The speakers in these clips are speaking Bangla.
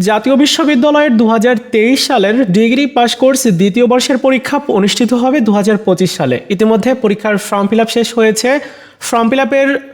জাতীয় বিশ্ববিদ্যালয়ের দু হাজার তেইশ সালের ডিগ্রি পাস কোর্স দ্বিতীয় বর্ষের পরীক্ষা অনুষ্ঠিত হবে দু হাজার পঁচিশ সালে। ইতিমধ্যে পরীক্ষার ফর্ম ফিল শেষ হয়েছে। ফর্ম ফিল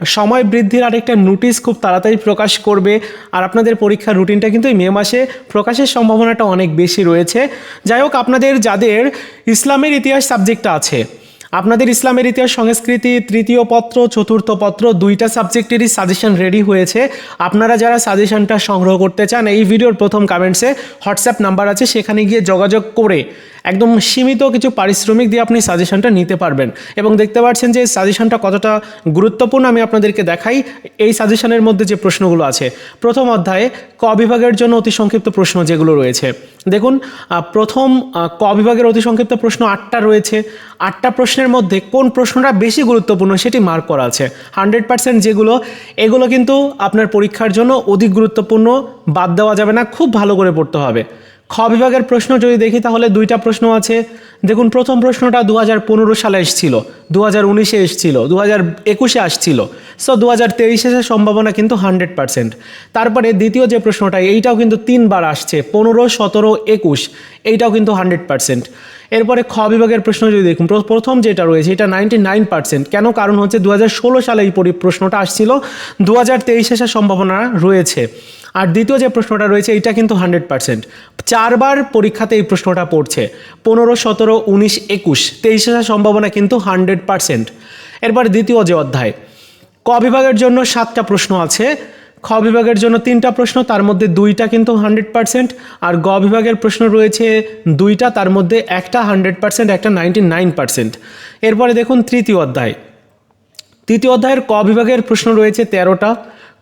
সময় বৃদ্ধির আরেকটা নোটিশ খুব তাড়াতাড়ি প্রকাশ করবে। আর আপনাদের পরীক্ষার রুটিনটা কিন্তু এই মে মাসে প্রকাশের সম্ভাবনাটা অনেক বেশি রয়েছে। যাই হোক, আপনাদের, যাদের ইসলামের ইতিহাস সাবজেক্টটা আছে আপনাদের ইসলামের ইতিহাস, সংস্কৃতি, তৃতীয় পত্র, চতুর্থ পত্র, দুইটা সাবজেক্টেরই সাজেশন রেডি হয়েছে। আপনারা যারা সাজেশনটা সংগ্রহ করতে চান, এই ভিডিওর প্রথম কমেন্টসে হোয়াটসঅ্যাপ নাম্বার আছে, সেখানে গিয়ে যোগাযোগ করে একদম সীমিত কিছু পারিশ্রমিক দিয়ে আপনি সাজেশনটা নিতে পারবেন। এবং দেখতে পাচ্ছেন যে সাজেশনটা কতটা গুরুত্বপূর্ণ আমি আপনাদেরকে দেখাই। এই সাজেশনের মধ্যে যে প্রশ্নগুলো আছে, প্রথম অধ্যায়ে ক বিভাগের জন্য অতি সংক্ষিপ্ত প্রশ্ন যেগুলো রয়েছে। দেখুন প্রথম ক বিভাগের অতি সংক্ষিপ্ত প্রশ্ন আটটা রয়েছে। আটটা প্রশ্নের মধ্যে কোন প্রশ্নটা বেশি গুরুত্বপূর্ণ সেটি মার্ক করা আছে। হান্ড্রেড পার্সেন্ট যেগুলো, এগুলো কিন্তু আপনার পরীক্ষার জন্য অধিক গুরুত্বপূর্ণ, বাদ দেওয়া যাবে না, খুব ভালো করে পড়তে হবে। খ বিভাগের প্রশ্ন যদি দেখি, তাহলে দুইটা প্রশ্ন আছে। দেখুন, প্রথম প্রশ্নটা দু হাজার পনেরো সালে এসেছিল দু হাজার উনিশে এসেছিল দু হাজার একুশে আসছিল। সো দু হাজার তেইশে সম্ভাবনা কিন্তু হান্ড্রেড পার্সেন্ট। তারপরে দ্বিতীয় যে প্রশ্নটা, এইটাও কিন্তু তিনবার আসছে, পনেরো, সতেরো, একুশ, এইটাও কিন্তু হান্ড্রেড পার্সেন্ট। এরপরে খ বিভাগের প্রশ্ন যদি দেখুন, প্র- প্রথম যেটা রয়েছে, এটা নাইনটি নাইন পার্সেন্ট। কেন? কারণ হচ্ছে দু হাজার ষোলো সালে এই পরি- প্রশ্নটা আসছিল দু হাজার তেইশে সম্ভাবনা রয়েছে। আর দ্বিতীয় যে প্রশ্নটা রয়েছে, এটা কিন্তু হান্ড্রেড পার্সেন্ট। চারবার পরীক্ষাতে এই প্রশ্নটা পড়ছে। পনেরো, সতেরো, উনিশ, একুশ, তেইশে সম্ভাবনা কিন্তু হান্ড্রেড পার্সেন্ট। এরপর দ্বিতীয় যে অধ্যায়, ক বিভাগের জন্য সাতটা প্রশ্ন আছে। খ বিভাগের জন্য তিনটা প্রশ্ন, তার মধ্যে দুইটা কিন্তু হান্ড্রেড পার্সেন্ট। আর গ বিভাগের প্রশ্ন রয়েছে দুইটা, তার মধ্যে একটা হান্ড্রেড পার্সেন্ট, একটা নাইনটি নাইন পার্সেন্ট। এরপরে দেখুন তৃতীয় অধ্যায়। তৃতীয় অধ্যায়ের ক বিভাগের প্রশ্ন রয়েছে তেরোটা।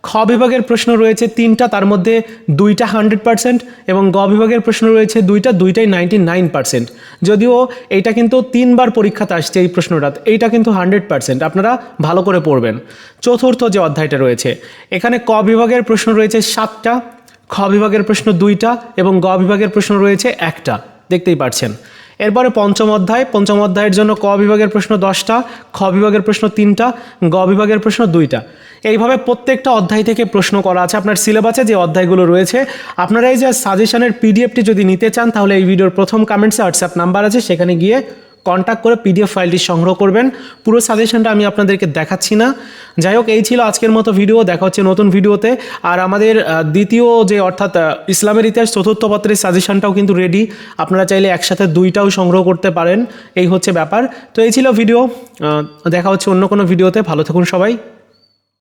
খ বিভাগের প্রশ্ন রয়েছে তিনটা, তার মধ্যে দুইটা হান্ড্রেড পার্সেন্ট এবং গ বিভাগের প্রশ্ন রয়েছে দুইটা, দুইটাই নাইনটি নাইন পার্সেন্ট যদিও এইটা কিন্তু তিনবার পরীক্ষাতে আসছে এই প্রশ্নটা এইটা কিন্তু হান্ড্রেড পার্সেন্ট আপনারা ভালো করে পড়বেন। চতুর্থ যে অধ্যায়টা রয়েছে, এখানে ক বিভাগের প্রশ্ন রয়েছে সাতটা, খ বিভাগের প্রশ্ন দুইটা এবং গ বিভাগের প্রশ্ন রয়েছে একটা। দেখতেই পাচ্ছেন এরপরে পঞ্চম অধ্যায়। পঞ্চম অধ্যায়ের জন্য ক বিভাগের প্রশ্ন দশটা, খ বিভাগের প্রশ্ন তিনটা, গ বিভাগের প্রশ্ন দুইটা। এইভাবে প্রত্যেকটা অধ্যায় থেকে প্রশ্ন করা আছে। আপনার সিলেবাসে যে অধ্যায়গুলো রয়েছে, আপনারা এই যে সাজেশনের পিডিএফটি যদি নিতে চান, তাহলে এই ভিডিওর প্রথম কমেন্টসে হোয়াটসঅ্যাপ নাম্বার আছে, সেখানে গিয়ে কন্ট্যাক্ট করে পিডিএফ ফাইলটি সংগ্রহ করবেন। পুরো সাজেশনটা আমি আপনাদেরকে দেখাচ্ছি না। যাই হোক, এই ছিল আজকের মতো ভিডিও দেখা হচ্ছে নতুন ভিডিওতে আর আমাদের দ্বিতীয় যে, অর্থাৎ ইসলামের ইতিহাস চতুর্থ পত্রের সাজেশনটাও কিন্তু রেডি আপনারা চাইলে একসাথে দুইটাও সংগ্রহ করতে পারেন। এই হচ্ছে ব্যাপার। তো এই ছিল ভিডিও দেখা হচ্ছে অন্য কোনো ভিডিওতে ভালো থাকুন সবাই।